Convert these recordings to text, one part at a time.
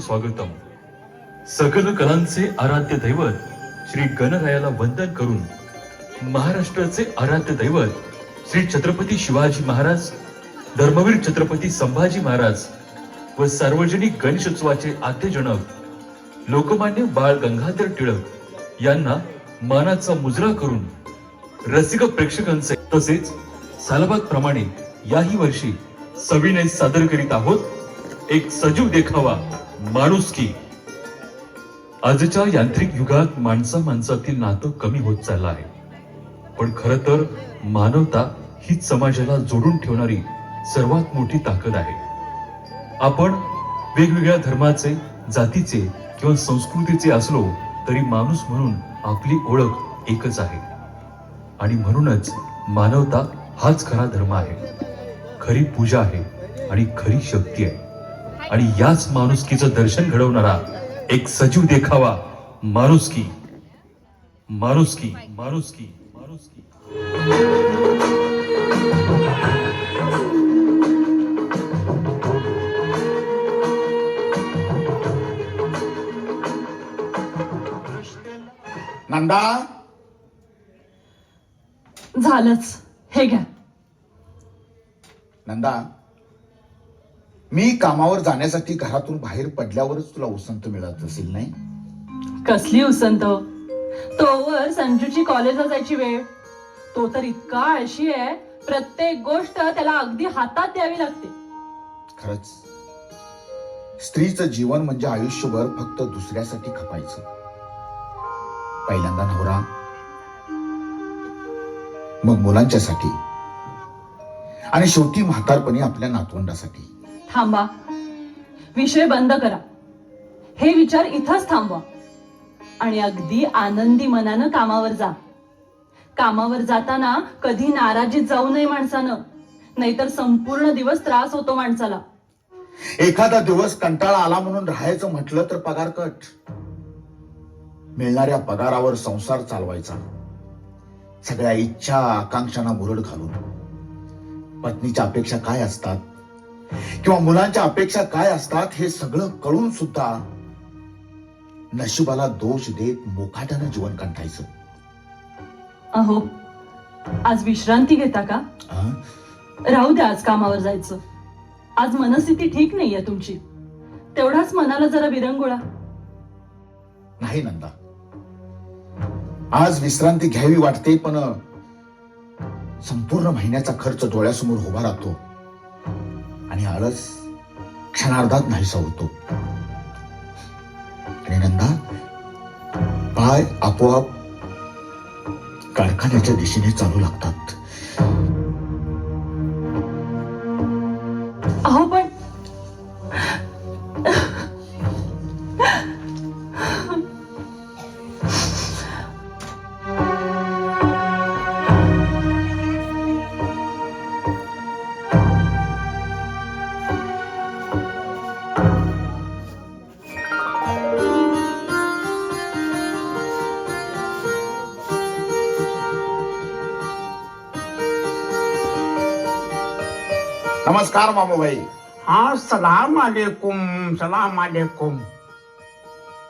स्वागतम. सकल कलांचे आराध्य दैवत श्री गणरायाला वंदन करून महाराष्ट्राचे आराध्य दैवत श्री छत्रपती शिवाजी महाराज धर्मवीर छत्रपती संभाजी महाराज व सार्वजनिक गणेशोत्सवाचे आद्यजनक लोकमान्य बाळ गंगाधर टिळक यांना मानाचा मुजरा करून रसिक प्रेक्षकांचे तसेच सालबाग प्रमाणे याही वर्षी सविनय सादर करीत आहोत. एक सजीव देखावा. माणुसकी आजच्या यांत्रिक युगात माणसा माणसातील नातं कमी होत चाललं आहे. पण खर तर मानवता हीच समाजाला जोडून ठेवणारी सर्वात मोठी ताकद आहे. आपण वेगवेगळ्या धर्माचे जातीचे किंवा संस्कृतीचे असलो तरी माणूस म्हणून आपली ओळख एकच आहे. आणि म्हणूनच मानवता हाच खरा धर्म आहे. खरी पूजा आहे आणि खरी शक्ती आहे. आणि याच माणुसकीचं दर्शन घडवणारा एक सजीव देखावा. माणुसकी. माणुसकी. माणुसकी. माणुसकी. नंदा? झालंच. हे घ्या. नंदा? मी कामावर जाण्यासाठी घरातून बाहेर पडल्यावरच तुला उसंत मिळत असेल नाही? कसली उसंत? तोवर संजूची कॉलेजला जायची वेळ. तो तर इतका आळशी आहे प्रत्येक गोष्ट त्याला अगदी हातात द्यावी लागते. खरंच. स्त्रीचं जीवन म्हणजे आयुष्यभर फक्त दुसऱ्यासाठी खपायचं. पहिल्यांदा नवरा मग मुलांच्यासाठी. आणि शेवटी म्हातारपणी आपल्या नातवंडासाठी. थांबा. विषय बंद करा. हे विचार इथंच थांबवा. आणि अगदी आनंदी मनानं कामावर जा. कामावर जाताना कधी नाराजीत जाऊ नये माणसानं. नाहीतर संपूर्ण दिवस त्रास होतो माणसाला. एखादा दिवस कंटाळा आला म्हणून राहायचं म्हटलं तर पगार कट. मिळणाऱ्या पगारावर संसार चालवायचा. सगळ्या इच्छा आकांक्षांना मुरड घालून. पत्नीच्या अपेक्षा काय असतात? किंवा मुलांच्या अपेक्षा काय असतात हे सगळं कळून सुद्धा नशिबाला दोष देत मोकाट्यानं जीवन कंठायचं. अहो आज विश्रांती घेता का? राहू द्या आज कामावर जायचं. आज मनस्थिती ठीक नाहीये तुमची. तेवढाच मनाला जरा विरंगुळा. नाही नंदा. आज विश्रांती घ्यावी वाटते पण संपूर्ण महिन्याचा खर्च डोळ्यासमोर उभा राहतो. आणि आळस क्षणार्धात नाहीसा होतो. आणि नंदा पाय आपोआप कारखान्याच्या दिशेने चालू लागतात. अहो पण नमस्कार मामूभाई हाँ सलाम अलैकुम सलाम अलैकुम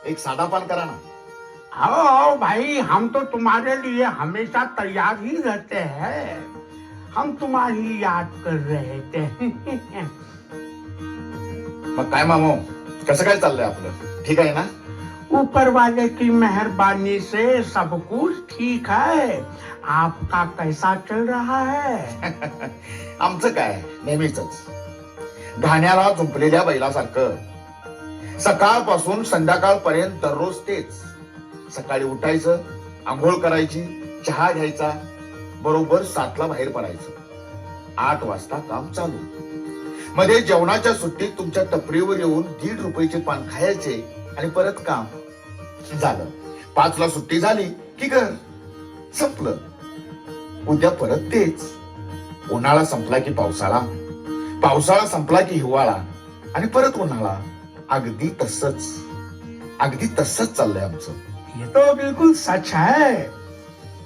एक साधा पान करा ना। आओ आओ भाई हम तो तुम्हारे लिए हमेशा तैयार ही रहते हैं। हम तुम्हारी याद कर रहे थे। मग काय मामू? कसं काय चाललंय आपलं? ठीक आहे ना? ऊपर वाले की मेहरबानी से सब कुछ ठीक है। आपका कैसा चल रहा है? आमचं काय? नेहमीच घाण्याला झुंपलेल्या बैलासारखं. सकाळपासून संध्याकाळपर्यंत दररोज तेच. सकाळी उठायचं आंघोळ करायची चहा घ्यायचा बरोबर सातला बाहेर पडायचं. आठ वाजता काम चालू. मध्ये जेवणाच्या सुट्टीत तुमच्या टपरीवर येऊन दीड रुपयाचे पान खायचे आणि परत काम. झालं. पाचला सुट्टी झाली की घर संपलं. उद्या परत तेच. उन्हाळा संपला की पावसाळा? पावसाळा संपला की हिवाळा? आणि परत उन्हाळा अगदी तसंच. अगदी तसंच चाललंय आमचं. ये तो बिल्कुल सच है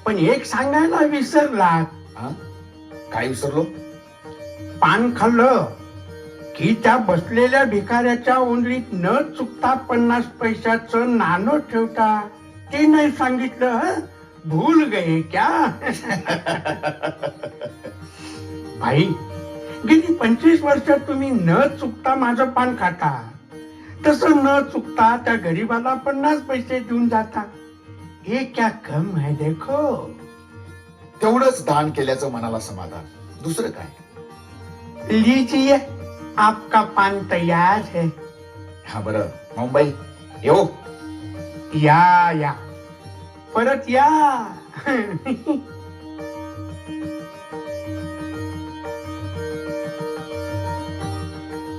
पण एक सांगायला विसरलात. हा? काय विसरलो? पान खाल्लं की त्या बसलेल्या भिकाऱ्याच्या ओंडलीत न चुकता पन्नास पैशाचं नाणं ठेवता ते नाही सांगितलं हं? भूल गए क्या? भाई गेली पंचवीस वर्षात तुम्ही न चुकता माझं पान खाता. तसं न चुकता त्या गरीबाला पन्नास पैसे देऊन जाता. हे क्या कम है देखो. तेवढंच दान केल्याचं मनाला समाधान. दुसरं काय? लीजिए आपका पान तैयार है. हा बरं. मुंबई येऊ. या या. परत या.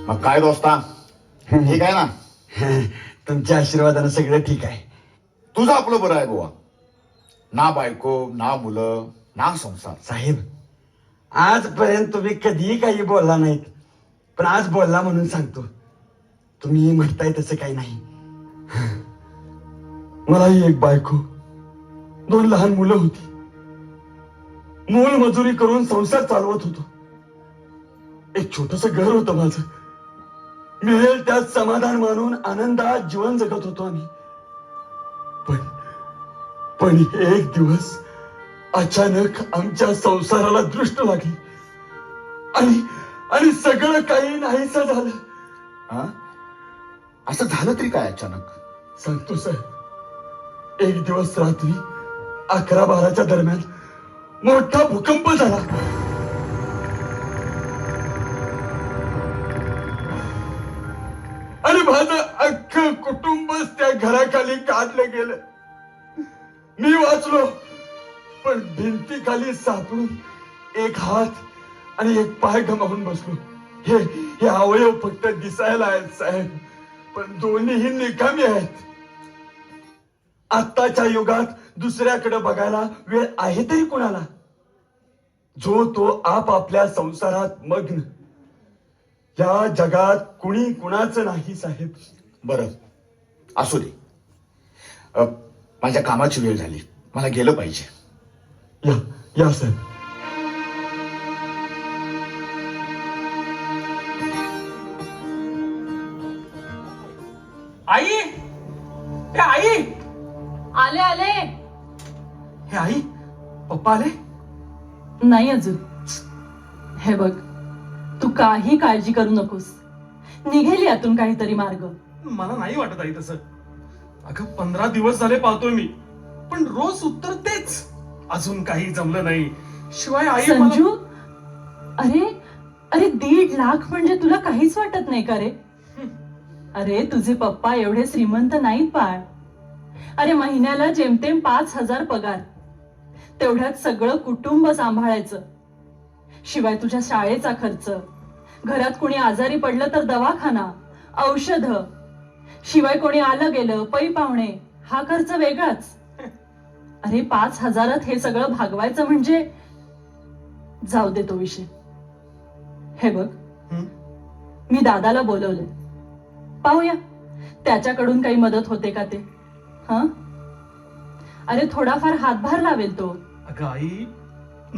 मग काय दोस्ता? ठीक आहे ना? तुमच्या आशीर्वादानं सगळं ठीक आहे. तुझं आपलं बरं आहे बुवा. ना बायको ना मुलं ना संसार. साहेब आजपर्यंत तुम्ही कधीही काही बोलला नाहीत. पण आज बोलला म्हणून सांगतो. तुम्ही म्हणताय तसं काही नाही. मलाही एक बायको दोन लहान मुलं होती. मूल मजुरी करून संसार चालवत होतो. एक छोटस घर होतं माझं. मिळेल त्यात समाधान मानून आनंदात जीवन जगत होतो आम्ही. पण पण एक दिवस अचानक आमच्या संसाराला दृष्ट लागली. आणि आणि सगळं काही नाहीसं झालं. हा? असं झालं तरी काय अचानक? सांगतो साहेब. एक दिवस रात्री अकरा बाराच्या दरम्यान मोठा भूकंप झाला. माझं अख्ख कुटुंबच त्या घराखाली काढलं गेलं. मी वाचलो पण भिंतीखाली सापडून एक हात आणि एक पाय गमावून बसलो. हे हे अवयव फक्त दिसायला आहेत साहेब. पण दोन्हीही निकामी आहेत. आत्ताच्या युगात दुसऱ्याकडे बघायला वेळ आहे तरी कुणाला? जो तो आपापल्या संसारात मग्न या जगात कुणी कुणाचं नाही साहेब? बरं. असू दे. माझ्या कामाची वेळ झाली. मला गेलं पाहिजे. या या साहेब. आई? हे आई? आले आले. हे आई पप्पा आले? नाही अजून. हे बघ तू काही काळजी करू नकोस. निघेल यातून काहीतरी मार्ग. मला नाही वाटत आई तसं. अगं पंधरा दिवस झाले पाहतोय मी. पण रोज उत्तर तेच. अजून काही जमलं नाही. शिवाय आई मला- संजू अरे अरे दीड लाख म्हणजे तुला काहीच वाटत नाही का रे? अरे तुझे पप्पा एवढे श्रीमंत नाहीत बाळ. अरे महिन्याला जेमतेम पाच हजार पगार. तेवढ्यात सगळं कुटुंब सांभाळायचं. शिवाय तुझ्या शाळेचा खर्च. घरात कोणी आजारी पडलं तर दवाखाना औषध. शिवाय कोणी आलं गेलं पै पाहुणे हा खर्च वेगळाच. अरे पाच हजारात हे सगळं भागवायचं म्हणजे जाऊ दे तो विषय. हे बघ? मी दादाला बोलवले. पाहूया त्याच्याकडून काही मदत होते का ते? हा? अरे थोडाफार हातभार लावेल तो. अगं आई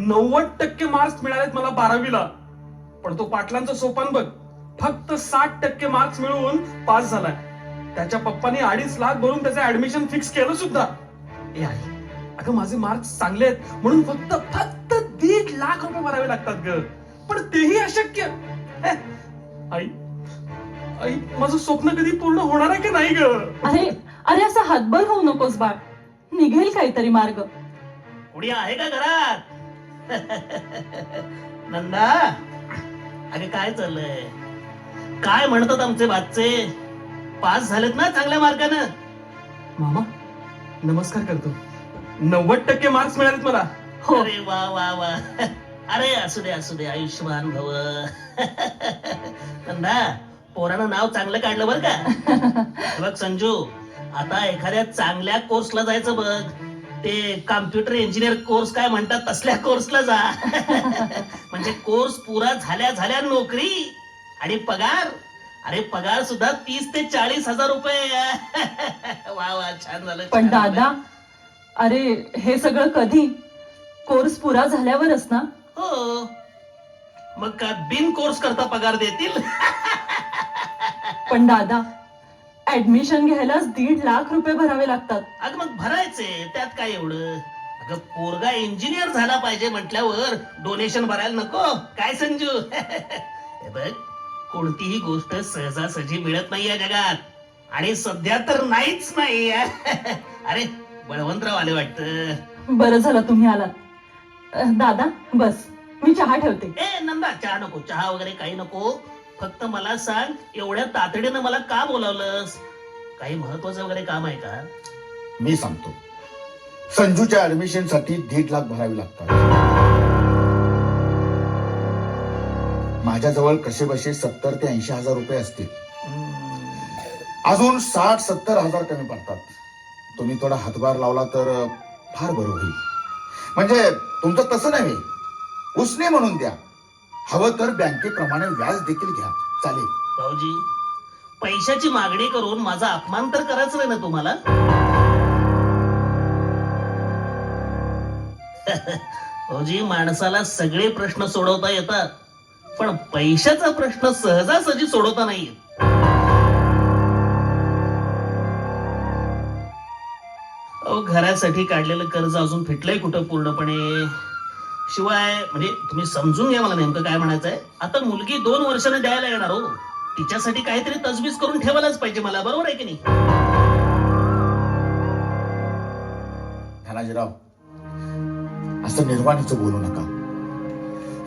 नव्वद टक्के मार्क्स मिळालेत मला बारावीला. पण तो पाटलांचं सोपान बघ. फक्त साठ टक्के मार्क्स मिळवून पास झालाय. त्याच्या पप्पानी अडीच लाख भरून त्याचं ऍडमिशन फिक्स केलं सुद्धा. ए आई अगं माझे मार्क्स चांगले आहेत. म्हणून फक्त फक्त दीड लाख रुपये भरावे लागतात ग. पण तेही अशक्य. हे, आई आई माझं स्वप्न कधी पूर्ण होणार आहे की नाही ग? अरे अरे असं हातबल होऊ नकोस बाळ. निघेल काहीतरी मार्ग. कुणी आहे का घरात? नंदा अगे काय चाललंय? काय म्हणतात आमचे बादचे पास झालेत ना चांगल्या मार्गानं? मामा नमस्कार करतो. नव्वद टक्के मार्क्स मिळालेत मला. हो. अरे वा वा वा. अरे असू दे असू दे आयुष्यमान भव. नंदा पोरानं नाव चांगलं काढलं बर का? बघ संजू आता एखाद्या चांगल्या कोर्सला जायचं बघ. ते कॉम्प्युटर इंजिनियर कोर्स काय म्हणतात तसल्या कोर्सला जा. म्हणजे कोर्स पुरा झाल्या झाल्या नोकरी आणि पगार. अरे पगार सुद्धा तीस ते चाळीस हजार रुपये. वा वा छान झालं पण छान झालं. दादा अरे हे सगळं कधी? कोर्स पुरा झाल्यावरच ना? हो. मग का बिन कोर्स करता पगार देतील? पण दादा ऍडमिशन घ्यायलाच दीड लाख रुपये भरावे लागतात. अगं मग भरायचे त्यात काय एवढं? अगं पोरगा इंजिनियर झाला पाहिजे म्हटल्यावर डोनेशन भरायला नको. काय संजू? हे बघ कोणतीही गोष्ट सहजासहजी मिळत नाही या जगात. आणि सध्या तर नाहीच नाही. अरे बळवंतराव आले वाटतं. बरं झालं तुम्ही आलात. अ, दादा बस मी चहा ठेवते. ए नंदा चहा नको चहा वगैरे काही नको. फक्त मला सांग एवढ्या तातडीनं मला का बोलावलंस? काही महत्वाचं वगैरे काम आहे का? मी सांगतो. संजूच्या ऍडमिशनसाठी दीड लाख भरावी लागतात. माझ्याजवळ कसे बसे सत्तर ते ऐंशी हजार रुपये असतील. अजून साठ सत्तर हजार कमी पडतात. तुम्ही थोडा हातभार लावला तर फार बरं होईल. म्हणजे तुमचं तसं नव्हे. उसने म्हणून द्या. हवं तर बँकेप्रमाणे व्याज देखील घ्या. चालेल. भाऊजी पैशाची मागणी करून माझा अपमान तर करायचं नाही ना तुम्हाला? भाऊजी माणसाला सगळे प्रश्न सोडवता येतात पण पैशाचा प्रश्न सहजासहजी सोडवता नाही येत. अहो घरासाठी काढलेलं कर्ज अजून फिटलंय कुठं पूर्णपणे? शिवाय म्हणजे तुम्ही समजून घ्या मला नेमकं काय म्हणायचंय. आता मुलगी दोन वर्षाने द्यायला येणार हो. तिच्यासाठी काहीतरी तजवीज करून ठेवायलाच पाहिजे मला. बरोबर आहे की नाही? धनाजीराव असं निर्वाणीचं बोलू नका.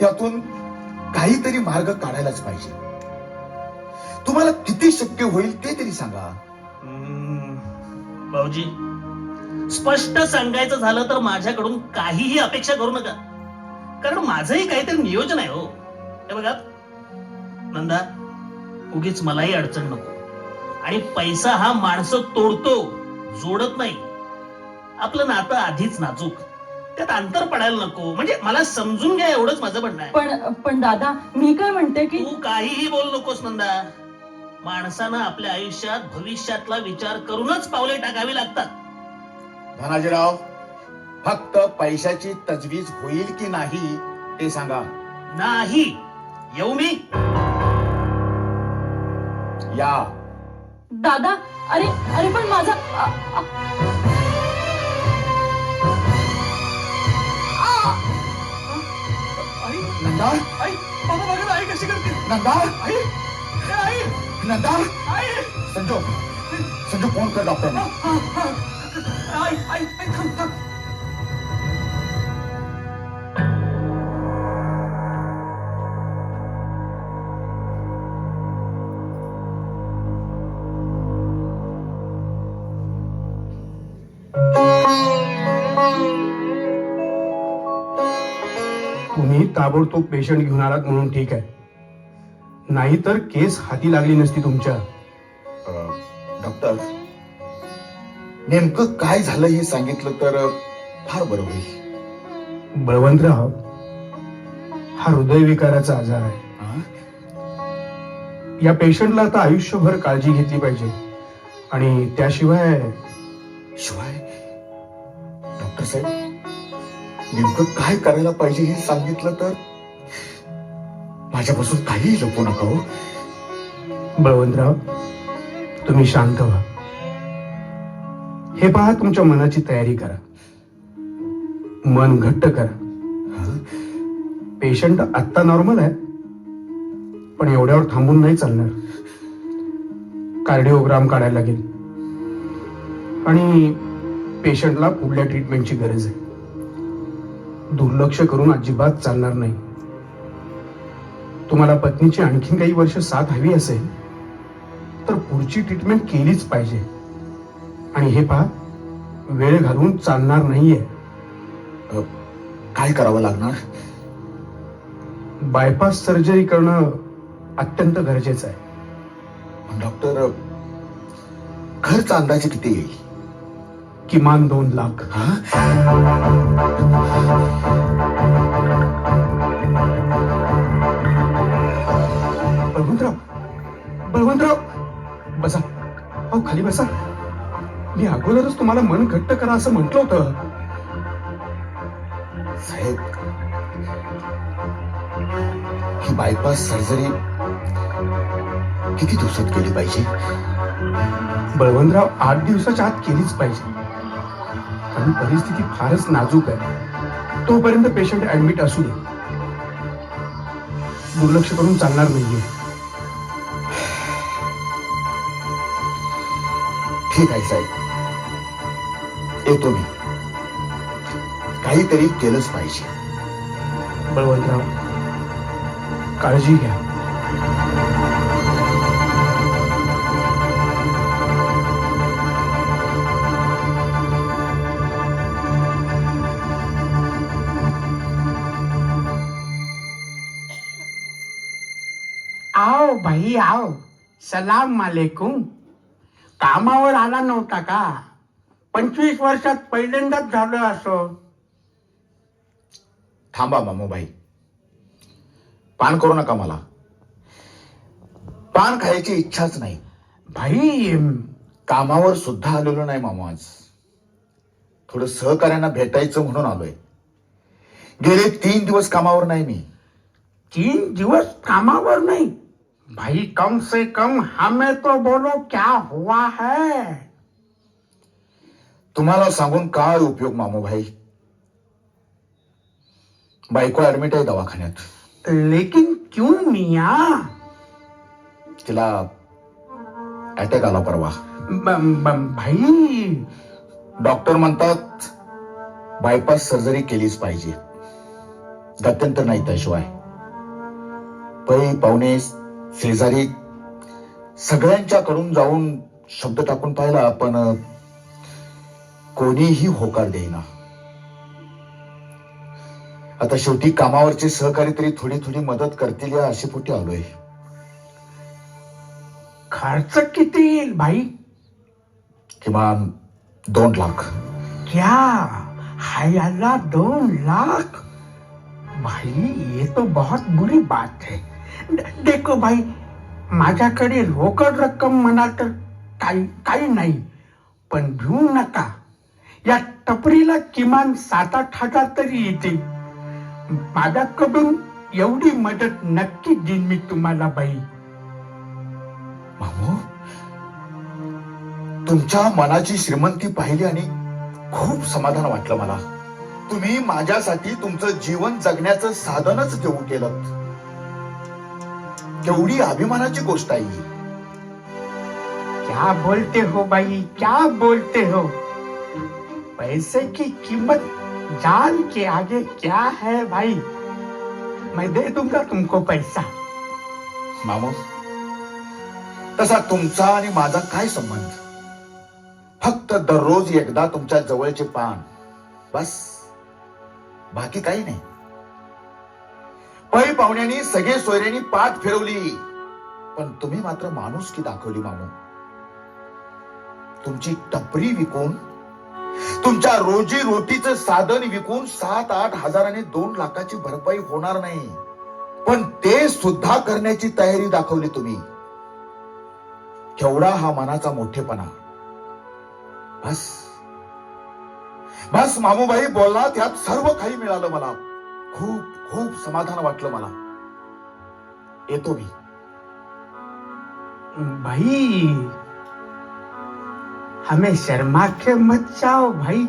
यातून काहीतरी मार्ग काढायलाच पाहिजे. तुम्हाला किती शक्य होईल ते तरी सांगा. भाऊजी स्पष्ट सांगायचं झालं तर माझ्याकडून काहीही अपेक्षा करू नका. कारण माझंही काहीतरी नियोजन आहे हो. हे बघा. नंदा उगीच मलाही अडचण नको. आणि पैसा हा माणसं तोडतो जोडत नाही. आपलं नातं आधीच नाजूक. त्यात अंतर पडायला नको. म्हणजे मला समजून घ्या एवढंच माझं म्हणणं आहे. पण पण दादा मी काय म्हणते की तू काहीही बोल नकोस नंदा. माणसानं आपल्या आयुष्यात भविष्यातला विचार करूनच पावले टाकावी लागतात. धनाजीराव फक्त पैशाची तजवीज होईल की नाही ते सांगा. नाही. येऊ मी? या. दादा अरे अरे पण माझा नंदा? आई बाबा बघा ना, आई कशी करते? नंदा? आई ए, आई. नंदा? आई. संजू संजू फोन कर डॉक्टरना. आई आई आई थांब थांब. तुम्ही ताबडतोब पेशंट घेऊन आलात म्हणून ठीक आहे. नाहीतर केस हाती लागली नसती तुमच्या. डॉक्टर नेमकं काय झालं हे सांगितलं तर फार बरं होईल. बळवंतराव हा हृदयविकाराचा आजार आहे? या पेशंटला आता आयुष्यभर काळजी घेतली पाहिजे. आणि त्याशिवाय शिवाय डॉक्टर साहेब नेमकं काय करायला पाहिजे हे सांगितलं तर? माझ्यापासून काही लपू नका हो. बळवंतराव तुम्ही शांत व्हा. हे पहा तुमच्या मनाची तयारी करा. मन घट्ट करा. पेशंट आत्ता नॉर्मल आहे पण एवढ्यावर थांबून नाही चालणार. कार्डिओग्राम काढायला लागेल. आणि पेशंटला पुढल्या ट्रीटमेंटची गरज आहे. दुर्लक्ष करून अजिबात चालणार नाही. तुम्हाला पत्नीची आणखीन काही वर्ष साथ हवी असेल तर पुढची ट्रीटमेंट केलीच पाहिजे. आणि हे पहा वेळ घालून चालणार नाहीये. काय करावं लागणार? बायपास सर्जरी करणं अत्यंत गरजेचं आहे. डॉक्टर खर्च अंदाजे किती येईल? किमान दोन लाख? बळवंतराव बळवंतराव बसा. अहो खाली बसा. मी अगोदरच तुम्हाला मन घट्ट करा असं म्हटलं होतं. साहेब ही बायपास सर्जरी किती दिवसात केली पाहिजे? बळवंतराव आठ दिवसाच्या आत केलीच पाहिजे. कारण परिस्थिती फारच नाजूक आहे. तोपर्यंत पेशंट ऍडमिट असू दे. दुर्लक्ष करून चालणार नाहीये. ठीक आहे साहेब. येतो मी. काहीतरी केलंच पाहिजे. बळवंतराव काळजी घ्या. आओ भाई आओ। सलाम मालेकुम। कामावर आला नव्हता का? पंचवीस वर्षात पहिल्यांदाच झालं असं. थांबा मामूबाई पान करू नका मला. पान खायची इच्छाच नाही. भाई कामावर सुद्धा आलेलो नाही मामू आज. थोडं सहकार्यांना भेटायचं म्हणून आलोय. गेले तीन दिवस कामावर नाही मी. तीन दिवस कामावर नहीं? भाई कम से कम हमें तो बोलो क्या हुआ है? तुम्हाला सांगून काय उपयोग मामूभाई बायको ऍडमिट आहे दवाखान्यात. लेकिन क्यों मिया? तिला अटॅक आला परवा. भाई. डॉक्टर म्हणतात बायपास सर्जरी केलीच पाहिजे. गत्यंतर नाही त्याशिवाय पै पाहुणे शेजारी सगळ्यांच्याकडून जाऊन शब्द टाकून पाहिला पण कोणीही होकार देईना. आता शेवटी कामावरचे सहकारी तरी थोडी थोडी मदत करतील या अशी पोटी आलोय. खर्च किती येईल भाई? किमान दोन लाख. क्या? हयाला दो लाख? भाई ये तो बहुत बुरी बात है। देखो भाई माझ्याकडे रोकड रक्कम म्हणा तर काही काही नाही. पण भिवू नका. या टपरीला किमान सात आठ हजार तरी येते माझ्याकडून एवढी मदत नक्की देईन मी तुम्हाला बाई. मामू तुमच्या मनाची श्रीमंती पाहिली आणि खूप समाधान वाटलं मला. तुम्ही माझ्यासाठी तुमचं जीवन जगण्याचं साधनच देऊ केलं केवढी अभिमानाची गोष्ट आहे ही. क्या बोलते हो भाई क्या बोलते हो? पैसे की कीमत जान के आगे क्या है भाई? मैं दे दूँगा तुमको पैसा। मामू तसा तुमचा आणि माझा काय संबंध? फक्त दररोज एकदा तुमच्या जवळचे पान. बस. बाकी काही नाही. पै पाहुण्यांनी सगळे सोयऱ्यांनी पाठ फिरवली. पण तुम्ही मात्र माणुसकी दाखवली मामू तुमची टपरी विकून तुमच्या रोजी रोटीचं साधन विकून सात आठ हजाराने दोन लाखाची भरपाई होणार नाही. पण ते सुद्धा करण्याची तयारी दाखवली तुम्ही. केवढा हा मनाचा मोठेपणा. बस. बस मामूबाई बोलला त्यात सर्व काही मिळालं मला. खूप खूप समाधान वाटलं मला. येतो मी. भाई हमें शर्मा के मत जाओ भाई.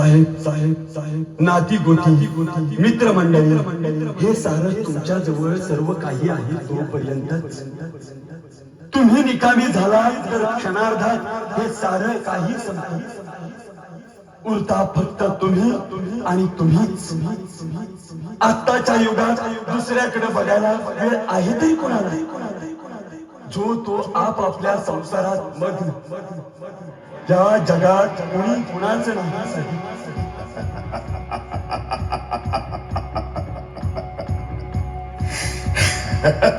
साहेब साहेब साहेब नाती गोती मित्र मंडळी हे सारं तुमच्या जवळ सर्व काही आहे तोपर्यंत तुम्ही निकामी झाला तर क्षणार्धात हे सारं काही संपत उरता फक्त तुम्ही आणि तुम्हीच. आत्ताच्या युगात दुसऱ्याकडे बघायला वेळ आहे तरी कोणाला? जो तो आप आपल्या संसारात मग्न. या जगात कोणी कुणाचं नाही? Ha ha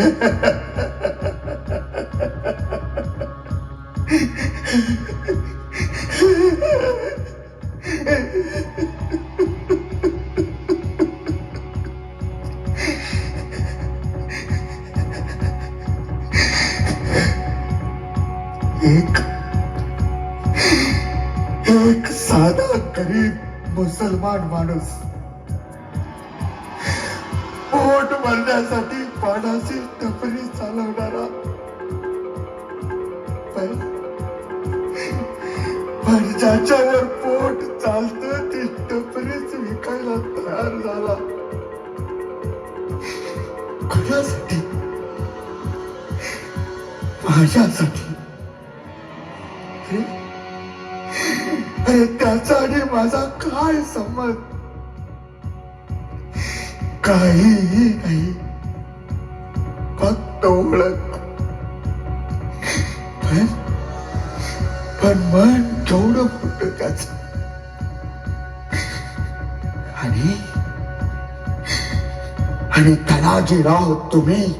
ha ha! मुसलमान माणूस. पोट भरण्यासाठी पाण्याची टपरी चालवणारा. पण ज्याच्यावर पोट चालत ती टपरीच विकायला तयार झाला. कुणासाठी माझ्यासाठी. त्याचा आणि माझा काय संबंध? काहीही नाही. फक्त ओळख. पण मन केवढं फुट त्याच. आणि आणि धनाजीराव तुम्ही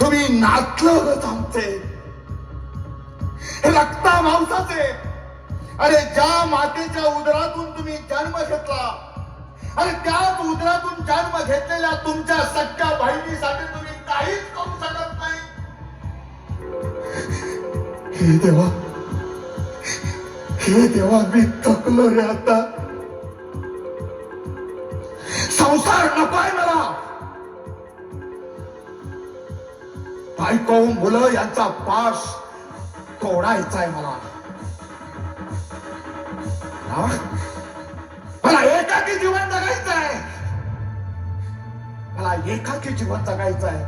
तुम्ही नातलंच आमचे. रक्ता मांसाचे. अरे ज्या मातेच्या उदरातून तुम्ही जन्म घेतला अरे त्याच उदरातून जन्म घेतलेल्या तुमच्या सख्या बहिणीसाठी तुम्ही काहीच करू शकत नाही. हे देवा हे देवा मी थकलो रे आता. संसार नकोय मला. बायको मुलं यांचा पाश तोडायचा आहे मला. मला एकाकी जीवन जगायचं आहे. मला एकाकी जीवन जगायचं आहे.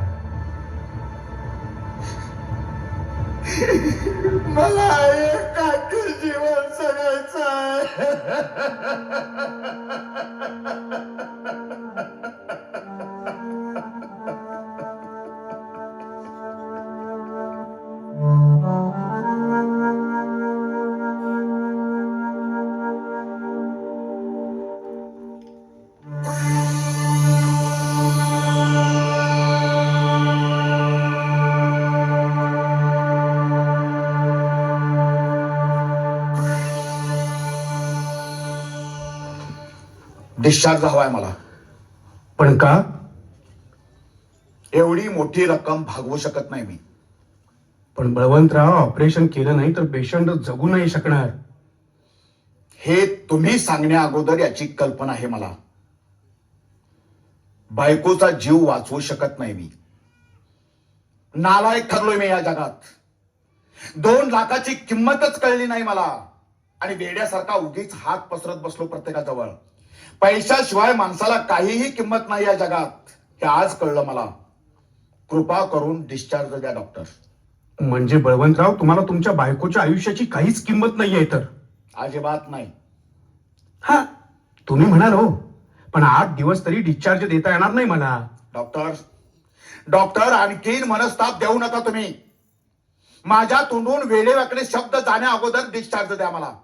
मला एकाकी जीवन जगायचं आहे. डिस्चार्ज हवाय मला. पण का? एवढी मोठी रक्कम भागवू शकत नाही मी. पण बळवंतराव ऑपरेशन केलं नाही तर पेशंट जगू नाही शकणार. हे तुम्ही सांगण्या अगोदर याची कल्पना आहे मला. बायकोचा जीव वाचवू शकत नाही मी. नालायक ठरलोय मी या जगात. दोन लाखाची किंमतच कळली नाही मला. आणि वेड्यासारखा उगीच हात पसरत बसलो प्रत्येकाजवळ. पैशाशिवाय माणसाला काहीही किंमत नाही या जगात. हे आज कळलं मला. कृपा करून डिस्चार्ज द्या डॉक्टर म्हणजे बळवंतराव तुम्हाला तुमच्या बायकोच्या आयुष्याची काहीच किंमत नाहीये तर अजिबात नाही. हा तुम्ही म्हणाल हो पण आठ दिवस तरी डिस्चार्ज देता येणार नाही मला. डॉक्टर डॉक्टर आणखीन मनस्ताप देऊ नका तुम्ही. माझ्या तोंडून वेडेवाकडे शब्द जाण्या अगोदर डिस्चार्ज द्या मला.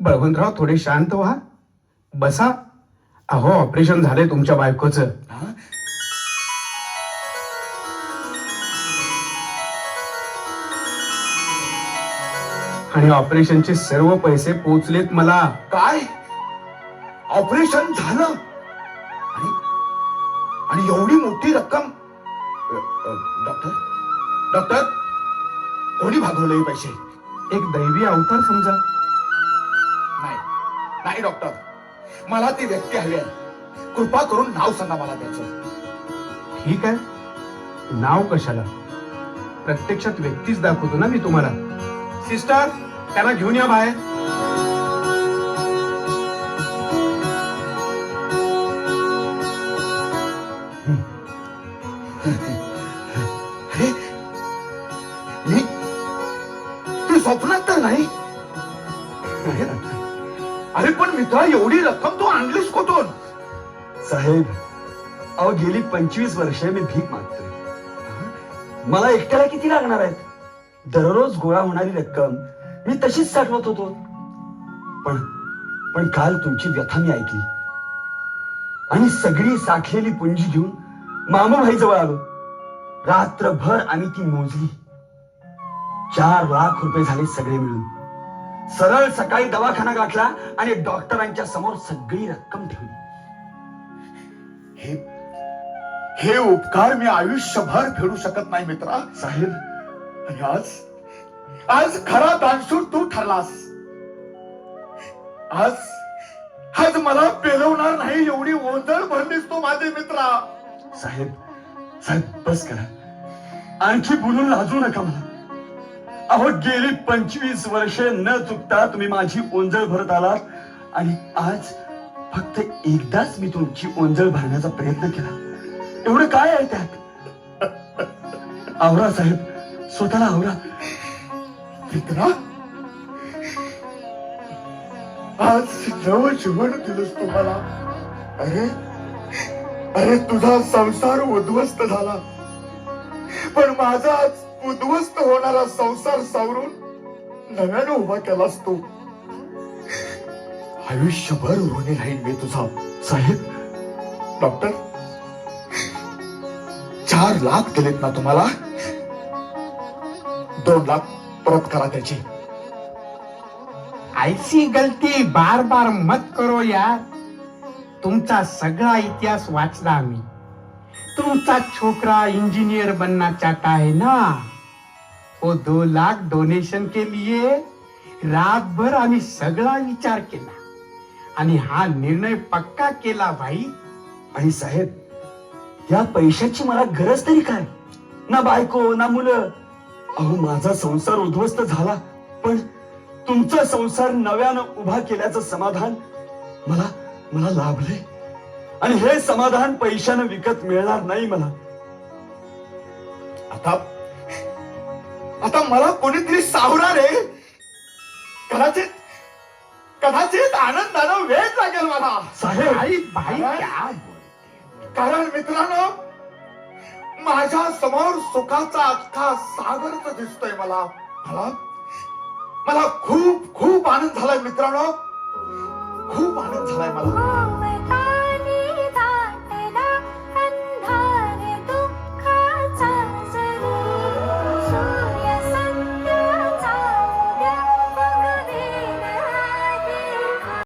बळवंतराव थोडे शांत व्हा. बसा. अहो ऑपरेशन झालंय तुमच्या बायकोचं? आणि ऑपरेशनचे सर्व पैसे पोचलेत मला. काय? ऑपरेशन झालं? आणि आणि एवढी मोठी रक्कम डॉक्टर डॉक्टर कोणी भागवले पैसे? एक दैवी अवतार समजा. नाही नाही डॉक्टर मला ती व्यक्ती हवी आहे. कृपा करून नाव सांगा मला त्याचं. ठीक आहे. नाव कशाला? प्रत्यक्षात व्यक्तीच दाखवतो ना मी तुम्हाला. सिस्टर त्यांना घेऊन या बाहेर. इथं एवढी रक्कम तू आणलीस कुठून? साहेब अहो गेली पंचवीस वर्षे मी भीक मागतोय. मला एकट्याला किती लागणार आहेत? दररोज गोळा होणारी रक्कम मी तशीच साठवत होतो. पण पण काल तुमची व्यथा मी ऐकली. आणि सगळी साठलेली पुंजी घेऊन मामाभाई जवळ आलो. रात्रभर आम्ही ती मोजली. चार लाख रुपये झाले सगळे मिळून. सरळ सकाळी दवाखाना गाठला आणि डॉक्टरांच्या समोर सगळी रक्कम ठेवली. हे हे उपकार मी आयुष्यभर फेडू शकत नाही मित्रा. साहेब. आणि आज आज खरा दानशूर तू ठरलास. आज आज मला पेलवणार नाही एवढी ओंजळ भरलीस तू माझे मित्रा. साहेब साहेब बस करा. आणखी बोलून लाजू नका मला. अहो गेली पंचवीस वर्षे न चुकता तुम्ही माझी ओंजळ भरत आलात आणि आज फक्त एकदाच मी तुमची ओंजळ भरण्याचा प्रयत्न केला. एवढं काय आहे त्यात? आवरा साहेब स्वतःला आवरा. मित्रा आज नव जीवन दिलंस तुम्हाला. अरे अरे तुझा संसार उद्ध्वस्त झाला. पण माझा आज उद्ध्वस्त होणारा संसार सावरून नव्याने उभा केलास तू. आयुष्यभर ऋणी राहील मी तुझा. साहेब डॉक्टर चार लाख दिलेत ना तुम्हाला? दोन लाख परत करा त्याची. ऐसी गलती बार बार मत करो यार. तुमचा सगळा इतिहास वाचला आम्ही. तुमचा छोकरा इंजिनियर बनना चाहता है ना? वो दो लाख डोनेशन के लिए रातभर आम्ही सगळा विचार केला. आणि हा निर्णय पक्का केला भाई आणि साहेब या पैशाची मला गरज तरी काय? ना बायको ना मुलं. अहो माझा संसार उद्ध्वस्त झाला पण तुमचा संसार नव्यानं उभा केल्याचं समाधान मला मला लाभले आणि हे समाधान पैशानं विकत मिळणार नाही मला. आता आता मला कोणीतरी सावणार आहे कदाचित कदाचित आनंदानं वेळ लागेल मला. साहेब भाई भाई क्या? कारण मित्रांनो माझ्यासमोर सुखाचा अख्खा सागरच दिसतोय मला. मला मला खूप खूप आनंद झालाय मित्रांनो. खूप आनंद झालाय मला.